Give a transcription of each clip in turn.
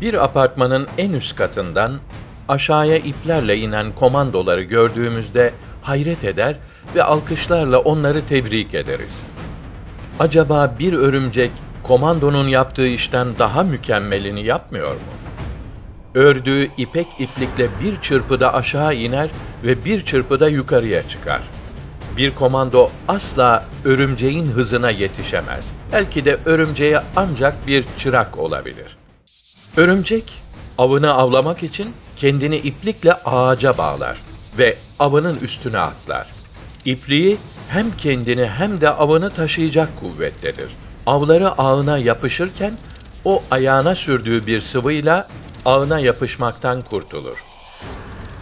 Bir apartmanın en üst katından aşağıya iplerle inen komandoları gördüğümüzde hayret eder ve alkışlarla onları tebrik ederiz. Acaba bir örümcek komandonun yaptığı işten daha mükemmelini yapmıyor mu? Ördüğü ipek iplikle bir çırpıda aşağı iner ve bir çırpıda yukarıya çıkar. Bir komando asla örümceğin hızına yetişemez. Belki de örümceğe ancak bir çırak olabilir. Örümcek avını avlamak için kendini iplikle ağaca bağlar ve avının üstüne atlar. İpliği hem kendini hem de avını taşıyacak kuvvettedir. Avları ağına yapışırken o ayağına sürdüğü bir sıvıyla ağına yapışmaktan kurtulur.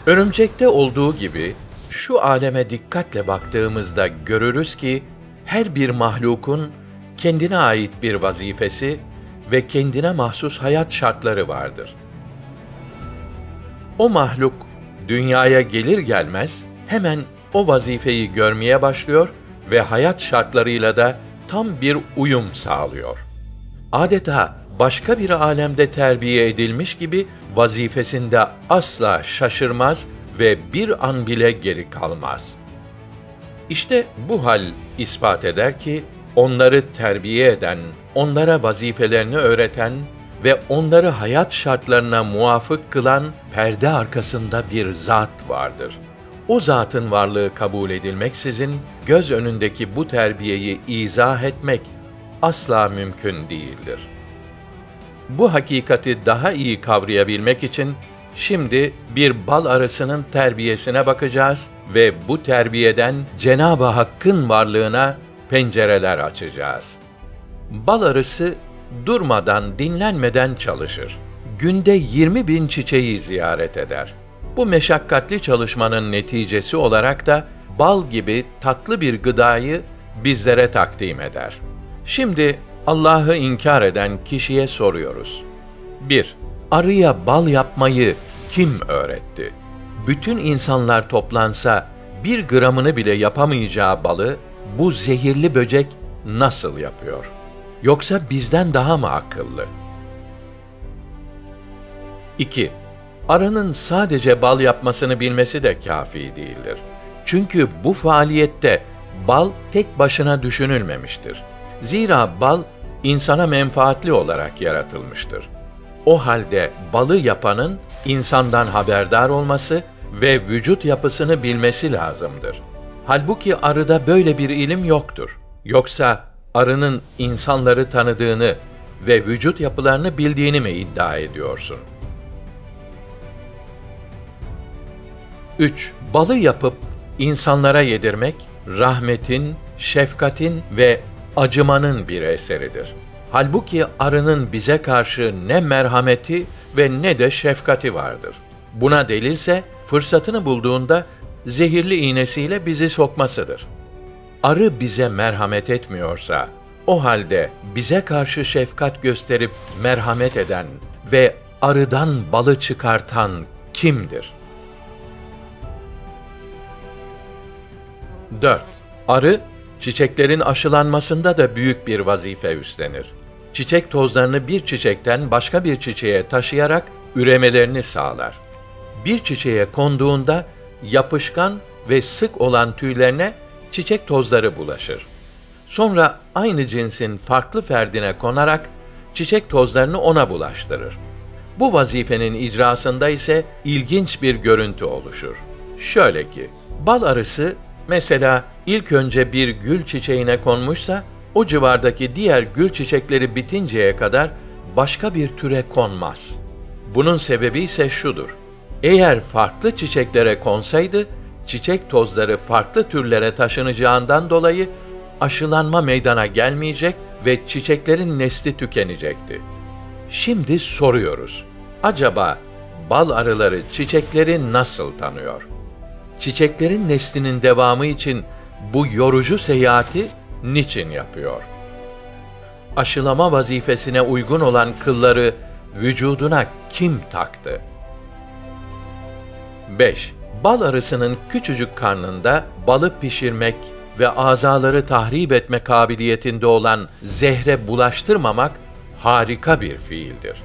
Örümcekte olduğu gibi şu aleme dikkatle baktığımızda görürüz ki her bir mahlukun kendine ait bir vazifesi ve kendine mahsus hayat şartları vardır. O mahluk dünyaya gelir gelmez hemen o vazifeyi görmeye başlıyor ve hayat şartlarıyla da tam bir uyum sağlıyor. Adeta başka bir alemde terbiye edilmiş gibi vazifesinde asla şaşırmaz ve bir an bile geri kalmaz. İşte bu hal ispat eder ki onları terbiye eden, onlara vazifelerini öğreten ve onları hayat şartlarına muvafık kılan perde arkasında bir zat vardır. O zatın varlığı kabul edilmeksizin göz önündeki bu terbiyeyi izah etmek asla mümkün değildir. Bu hakikati daha iyi kavrayabilmek için şimdi bir bal arısının terbiyesine bakacağız ve bu terbiyeden Cenab-ı Hakk'ın varlığına pencereler açacağız. Bal arısı durmadan, dinlenmeden çalışır. Günde 20 bin çiçeği ziyaret eder. Bu meşakkatli çalışmanın neticesi olarak da bal gibi tatlı bir gıdayı bizlere takdim eder. Şimdi Allah'ı inkar eden kişiye soruyoruz. 1. Arıya bal yapmayı kim öğretti? Bütün insanlar toplansa bir gramını bile yapamayacağı balı bu zehirli böcek nasıl yapıyor? Yoksa bizden daha mı akıllı? 2. Arının sadece bal yapmasını bilmesi de kafi değildir. Çünkü bu faaliyette bal tek başına düşünülmemiştir. Zira bal insana menfaatli olarak yaratılmıştır. O halde balı yapanın insandan haberdar olması ve vücut yapısını bilmesi lazımdır. Halbuki arıda böyle bir ilim yoktur. Yoksa arının insanları tanıdığını ve vücut yapılarını bildiğini mi iddia ediyorsun? 3. Balı yapıp insanlara yedirmek rahmetin, şefkatin ve acımanın bir eseridir. Halbuki arının bize karşı ne merhameti ve ne de şefkati vardır. Buna delilse fırsatını bulduğunda zehirli iğnesiyle bizi sokmasıdır. Arı bize merhamet etmiyorsa, o halde bize karşı şefkat gösterip merhamet eden ve arıdan balı çıkartan kimdir? 4. Arı, çiçeklerin aşılanmasında da büyük bir vazife üstlenir. Çiçek tozlarını bir çiçekten başka bir çiçeğe taşıyarak üremelerini sağlar. Bir çiçeğe konduğunda yapışkan ve sık olan tüylerine çiçek tozları bulaşır. Sonra aynı cinsin farklı ferdine konarak çiçek tozlarını ona bulaştırır. Bu vazifenin icrasında ise ilginç bir görüntü oluşur. Şöyle ki, bal arısı mesela ilk önce bir gül çiçeğine konmuşsa, o civardaki diğer gül çiçekleri bitinceye kadar başka bir türe konmaz. Bunun sebebi ise şudur. Eğer farklı çiçeklere konsaydı, çiçek tozları farklı türlere taşınacağından dolayı aşılanma meydana gelmeyecek ve çiçeklerin nesli tükenecekti. Şimdi soruyoruz. Acaba bal arıları çiçekleri nasıl tanıyor? Çiçeklerin neslinin devamı için bu yorucu seyahati niçin yapıyor? Aşılama vazifesine uygun olan kılları vücuduna kim taktı? 5. Bal arısının küçücük karnında balı pişirmek ve azaları tahrip etme kabiliyetinde olan zehre bulaştırmamak harika bir fiildir.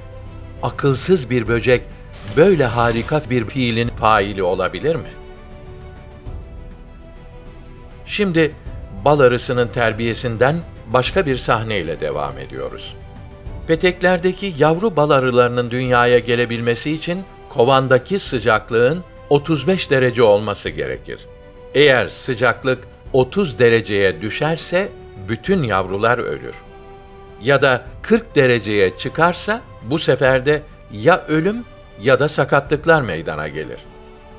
akılsız bir böcek böyle harika bir fiilin faili olabilir mi? Şimdi bal arısının terbiyesinden başka bir sahneyle devam ediyoruz. Peteklerdeki yavru bal arılarının dünyaya gelebilmesi için kovandaki sıcaklığın 35 derece olması gerekir. Eğer sıcaklık 30 dereceye düşerse bütün yavrular ölür. Ya da 40 dereceye çıkarsa bu sefer de ya ölüm ya da sakatlıklar meydana gelir.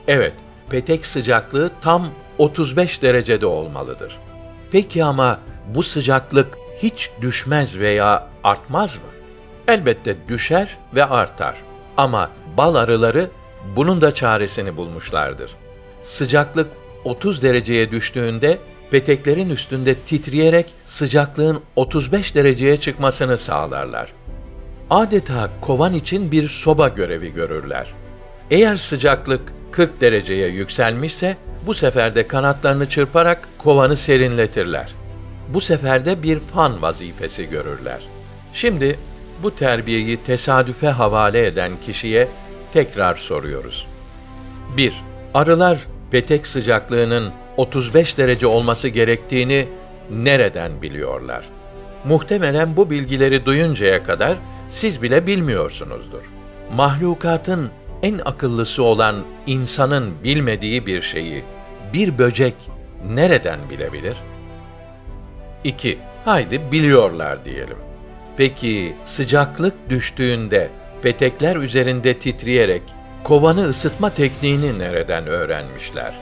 Evet, petek sıcaklığı tam 35 derecede olmalıdır. Peki ama bu sıcaklık hiç düşmez veya artmaz mı? Elbette düşer ve artar. Ama bal arıları bunun da çaresini bulmuşlardır. Sıcaklık 30 dereceye düştüğünde peteklerin üstünde titreyerek sıcaklığın 35 dereceye çıkmasını sağlarlar. Adeta kovan için bir soba görevi görürler. Eğer sıcaklık 40 dereceye yükselmişse bu sefer de kanatlarını çırparak kovanı serinletirler. Bu sefer de bir fan vazifesi görürler. Şimdi bu terbiyeyi tesadüfe havale eden kişiye tekrar soruyoruz. 1. Arılar petek sıcaklığının 35 derece olması gerektiğini nereden biliyorlar? Muhtemelen bu bilgileri duyuncaya kadar siz bile bilmiyorsunuzdur. Mahlukatın en akıllısı olan insanın bilmediği bir şeyi bir böcek nereden bilebilir? 2. Haydi biliyorlar diyelim. Peki sıcaklık düştüğünde petekler üzerinde titreyerek kovanı ısıtma tekniğini nereden öğrenmişler?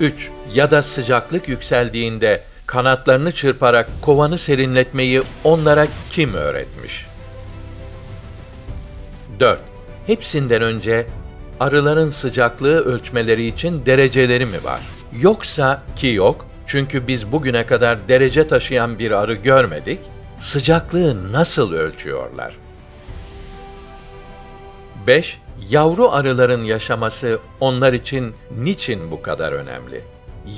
3. Ya da sıcaklık yükseldiğinde kanatlarını çırparak kovanı serinletmeyi onlara kim öğretmiş? 4. Hepsinden önce arıların sıcaklığı ölçmeleri için dereceleri mi var? Yoksa ki yok, çünkü biz bugüne kadar derece taşıyan bir arı görmedik, sıcaklığı nasıl ölçüyorlar? 5. Yavru arıların yaşaması onlar için niçin bu kadar önemli?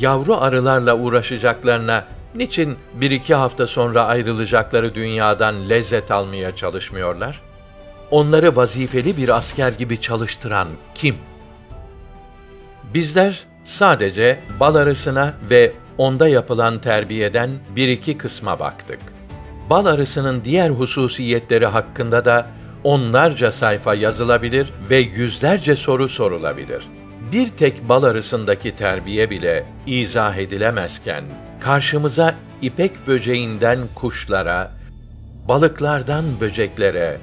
Yavru arılarla uğraşacaklarına niçin bir iki hafta sonra ayrılacakları dünyadan lezzet almaya çalışmıyorlar? Onları vazifeli bir asker gibi çalıştıran kim? Bizler sadece bal arısına ve onda yapılan terbiyeden bir iki kısma baktık. Bal arısının diğer hususiyetleri hakkında da onlarca sayfa yazılabilir ve yüzlerce soru sorulabilir. Bir tek bal arısındaki terbiye bile izah edilemezken, karşımıza ipek böceğinden kuşlara, balıklardan böceklere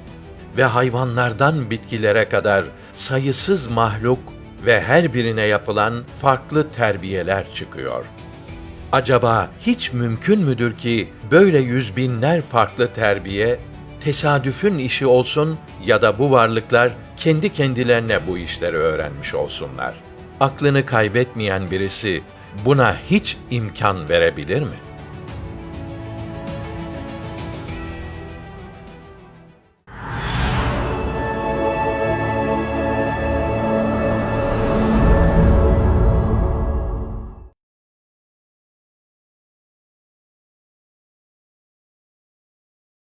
ve hayvanlardan bitkilere kadar sayısız mahluk ve her birine yapılan farklı terbiyeler çıkıyor. Acaba hiç mümkün müdür ki böyle yüz binler farklı terbiye tesadüfün işi olsun ya da bu varlıklar kendi kendilerine bu işleri öğrenmiş olsunlar? Aklını kaybetmeyen birisi buna hiç imkan verebilir mi?''